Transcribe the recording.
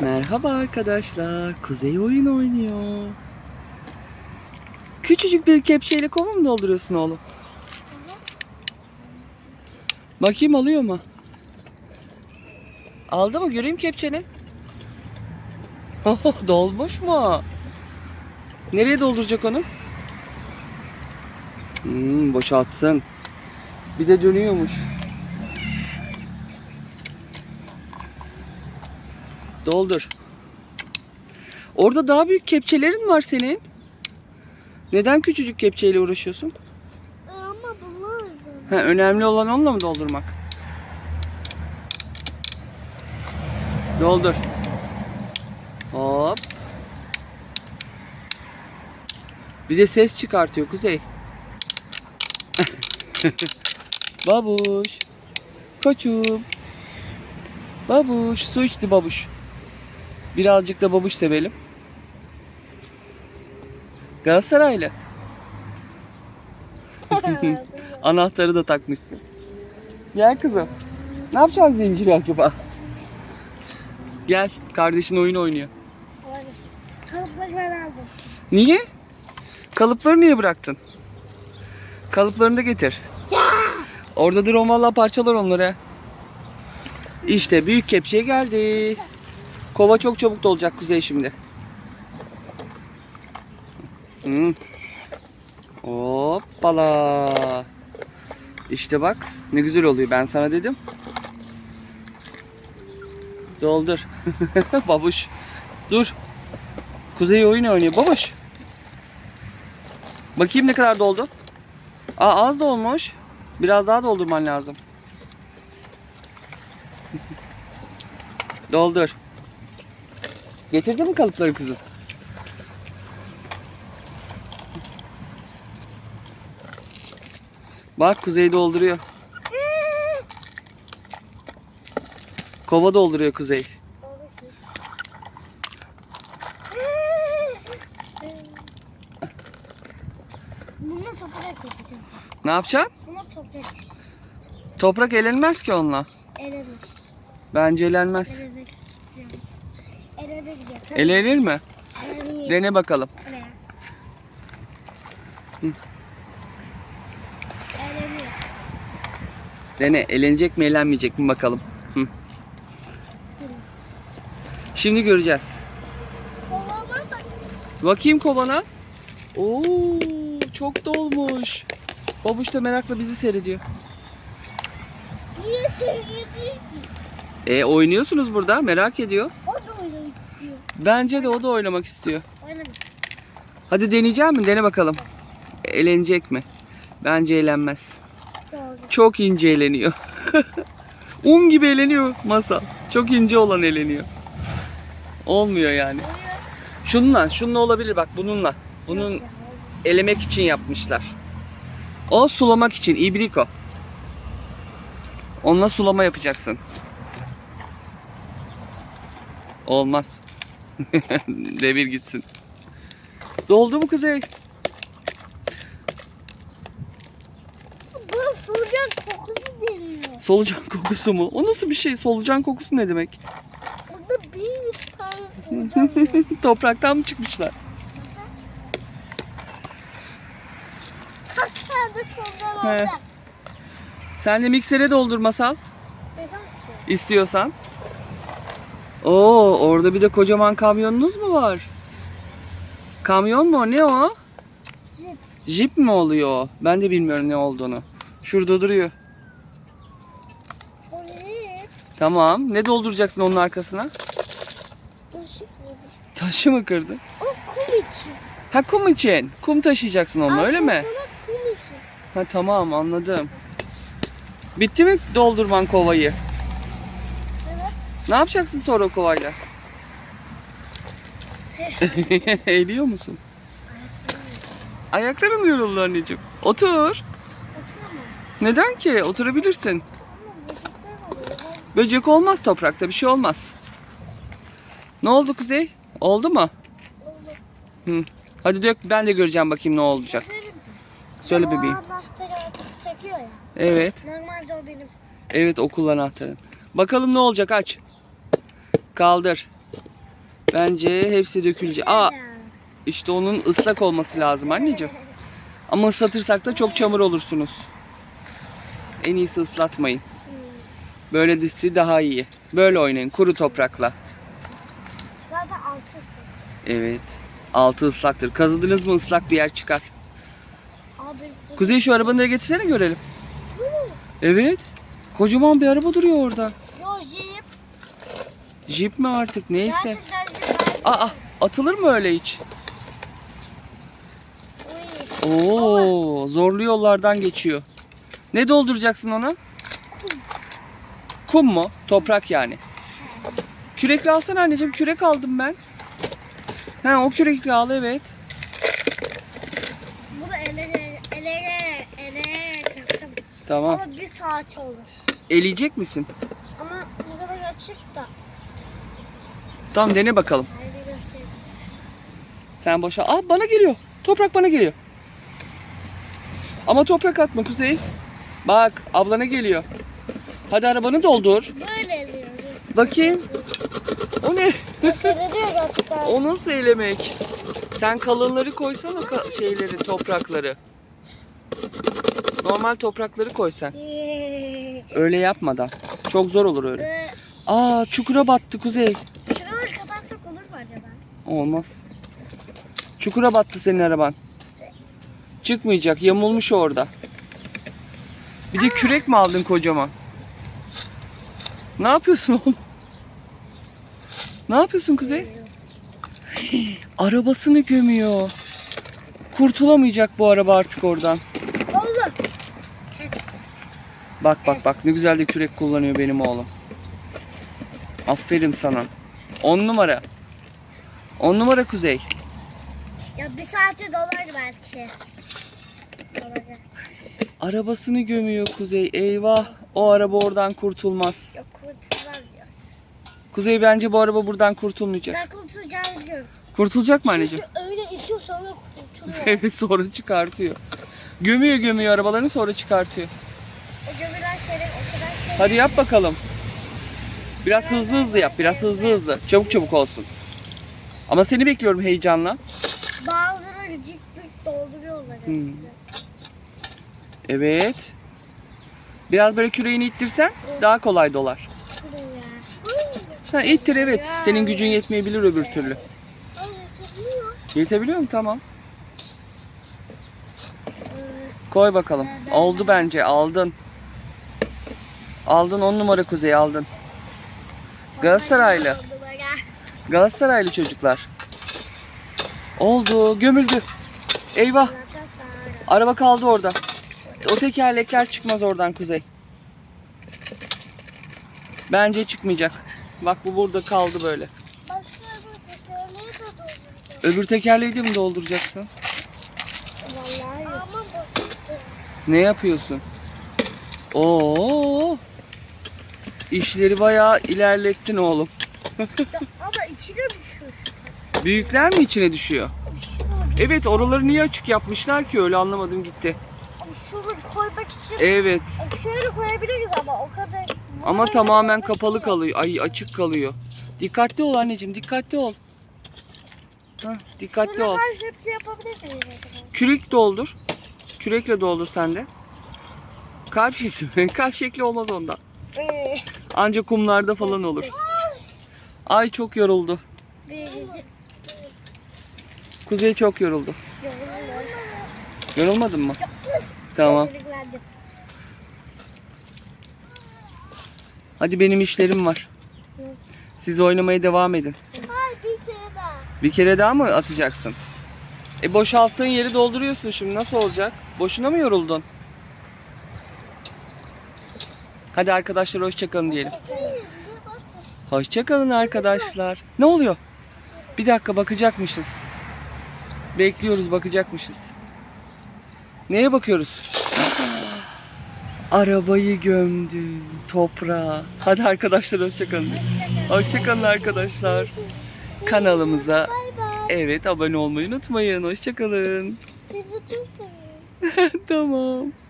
Merhaba arkadaşlar. Kuzey oyun oynuyor. Küçücük bir kepçeyle kova mı dolduruyorsun oğlum? Bakayım alıyor mu? Aldı mı? Göreyim kepçeni. Oh, dolmuş mu? Nereye dolduracak onu? Hmm, boşaltsın. Bir de dönüyormuş. Doldur. Orada daha büyük kepçelerin var senin. Neden küçücük kepçeyle uğraşıyorsun? Ama bunlar. Ha, önemli olan onunla mı doldurmak? Doldur. Hop. Bir de ses çıkartıyor Kuzey. babuş. Koçum. Babuş. Su içti babuş. Birazcık da babuş sevelim. Galatasaraylı. Anahtarı da takmışsın. Gel kızım. Ne yapacaksın zinciri acaba? Gel. Kardeşin oyun oynuyor. Kalıpları ben aldım. Niye? Kalıpları niye bıraktın? Kalıplarını da getir. Orada dur o valla parçalar onları. İşte büyük kepçeye geldi. Kova çok çabuk dolacak Kuzey şimdi. Hmm. Hoppala. İşte bak ne güzel oluyor ben sana dedim. Doldur. Babuş. Dur. Kuzey oyun oynuyor. Babuş. Bakayım ne kadar doldu. Aa az dolmuş. Biraz daha doldurman lazım. Doldur. Getirdin mi kalıpları kızım? Bak Kuzey dolduruyor. Kova dolduruyor Kuzey. Bunu toprak yapacağım. Ne yapacaksın? Bunu toprak Toprak elenmez ki onunla. elenir. Bence elenmez. Elenir gidiyor. Elenir mi? Elenir. Dene bakalım. Elenir. Dene. Elenecek mi elenmeyecek mi bakalım. Hı. Şimdi göreceğiz. Kolama bak. Bakayım kovana. Oo, çok dolmuş. Babuş da merakla bizi seyrediyor. Niye sevgili E oynuyorsunuz burada. Merak ediyor. O da. Bence de o da oynamak istiyor. Hadi deneyecek mi? Dene bakalım. Elenecek mi? Bence elenmez. Doğru. Çok ince eleniyor. Un gibi eleniyor masa. Çok ince olan eleniyor. Olmuyor yani. Şununla, şununla olabilir bak bununla. Bunun elemek için yapmışlar. O sulamak için ibriko. Onunla sulama yapacaksın. Olmaz. Devir gitsin. Doldu mu kuzey? Bu solucan kokusu deniyor. Solucan kokusu mu? O nasıl bir şey? Solucan kokusu ne demek? Orada bir tane solucan var. Topraktan mı çıkmışlar? Kaç tane solucan He. olacak? Sen de miksere doldur masal. Neden istiyorsan. Oo, orada bir de kocaman kamyonunuz mu var? Kamyon mu? o? Ne o? Zip. Jeep mi oluyor? o? Ben de bilmiyorum ne olduğunu. Şurada duruyor. O ne? Tamam. Ne dolduracaksın onun arkasına? Taşı mı kırdın? O kum için. Ha kum için. Kum taşıyacaksın onunla öyle mi? Kum için. Ha tamam anladım. Bitti mi doldurman kovayı? Ne yapacaksın sonra kovayla? Eğiliyor musun? Ayaklarım yoruldu anneciğim. Otur. Oturamam. Neden ki? Oturabilirsin. Böcek olmaz toprakta bir şey olmaz. Ne oldu Kuzey? Oldu mu? Olmaz. Hadi dök ben de göreceğim bakayım ne olacak. Söyle bebeğim. Evet. Normalde o benim. Evet okul anahtarı. Bakalım ne olacak aç. Kaldır. Bence hepsi dökülecek. Aa işte onun ıslak olması lazım anneciğim. Ama ıslatırsak da çok çamur olursunuz. En iyisi ıslatmayın. Böyle dizisi daha iyi. Böyle oynayın kuru toprakla. Zaten altısı. Evet. Altı ıslaktır. Kazıdınız mı ıslak bir yer çıkar. Kuzey şu arabanı da getirsene görelim. Evet. Kocaman bir araba duruyor orada. Jip. Mi artık neyse. Gerçekten jip. Aa atılır mı öyle hiç? Oo zorlu yollardan geçiyor. Ne dolduracaksın ona? Kum mu? Toprak yani. Kürekle alsana anneciğim. Kürek aldım ben. Ha o kürekle al evet. Bunu elere elere elere çaktım. Tamam. Ama bir saat olur. Eleyecek misin? Ama bu kadar açık da. Tamam dene bakalım. Sen boşa. Aa bana geliyor. Toprak bana geliyor. Ama toprak atma Kuzey. Bak ablana geliyor. Hadi arabanı doldur. Böyle eliyoruz. Bakayım. O ne? Gerçekten. o nasıl elemek? Sen kalınları koysana ka- şeyleri, toprakları. Normal toprakları koy sen. Eee. Öyle yapmadan. Çok zor olur öyle. Aa çukura battı Kuzey. Şuraları kapatsak olur mu acaba? Olmaz. Çukura battı senin araban. Çıkmayacak. Yamulmuş orada. Bir de kürek mi aldın kocaman? Ne yapıyorsun oğlum? Ne yapıyorsun Kuzey? Arabasını gömüyor. Kurtulamayacak bu araba artık oradan. Hepsi. Bak bak bak ne güzel de kürek kullanıyor benim oğlum. Aferin sana. 10 numara. 10 numara Kuzey. Ya bir saate dolar belki. Olacak. Arabasını gömüyor Kuzey. Eyvah. O araba oradan kurtulmaz. Yok kurtulmaz diyoruz. Kuzey bence bu araba buradan kurtulmayacak. Ben kurtulacağını biliyorum. Kurtulacak mı anneciğim? Çünkü öyle itiyor sonra kurtuluyor. Evet sonra çıkartıyor. Gömüyor gömüyor arabalarını sonra çıkartıyor. o gömülen şeyler o kadar şey. Hadi yap bakalım. Biraz hızlı hızlı yap. Biraz hızlı hızlı. Çabuk çabuk olsun. Ama seni bekliyorum heyecanla. Bazıları ciklik dolduruyorlar hepsi. Hmm. Evet. Biraz böyle küreğini ittirsen daha kolay dolar. Ha ittir evet. Senin gücün yetmeyebilir öbür türlü. Yetebiliyor mu? Tamam. Ee, Koy bakalım. Oldu bence. Aldın. Aldın 10 numara kuzey aldın. Galatasaraylı. Galatasaraylı çocuklar. Oldu. Gömüldü. Eyvah. Araba kaldı orada. O tekerlekler çıkmaz oradan kuzey. Bence çıkmayacak. Bak bu burada kaldı böyle. Öbür tekerleği de mi dolduracaksın? Ne yapıyorsun? Oo. İşleri bayağı ilerlettin oğlum. Ama içine düşüyor Büyükler mi içine düşüyor? Evet oraları niye açık yapmışlar ki öyle anlamadım gitti. şunu koymak için Evet şöyle koyabiliriz ama o kadar. ama tamamen kapalı kalıyor. Ay açık kalıyor. Dikkatli ol anneciğim dikkatli ol. Hah, dikkatli Şunu ol. her hepsi yapabilir miyiz acaba? Kürek doldur. Kürekle doldur sen de. Kalp şekli? Kalp şekli olmaz ondan. Ee, Anca kumlarda falan olur. Ay çok yoruldu. Kuzey çok yoruldu. Yorulmadın mı? Tamam. Hadi benim işlerim var. Siz oynamaya devam edin. Bir kere daha. Bir kere daha mı atacaksın? E boşalttığın yeri dolduruyorsun şimdi nasıl olacak? Boşuna mı yoruldun? Hadi arkadaşlar hoşçakalın diyelim. Hoşçakalın arkadaşlar. Ne oluyor? Bir dakika bakacakmışız. Bekliyoruz bakacakmışız. Neye bakıyoruz? Arabayı gömdü toprağa. Hadi arkadaşlar hoşçakalın. Hoşçakalın arkadaşlar. Kanalımıza evet abone olmayı unutmayın. Hoşçakalın. Sizi çok seviyorum. tamam.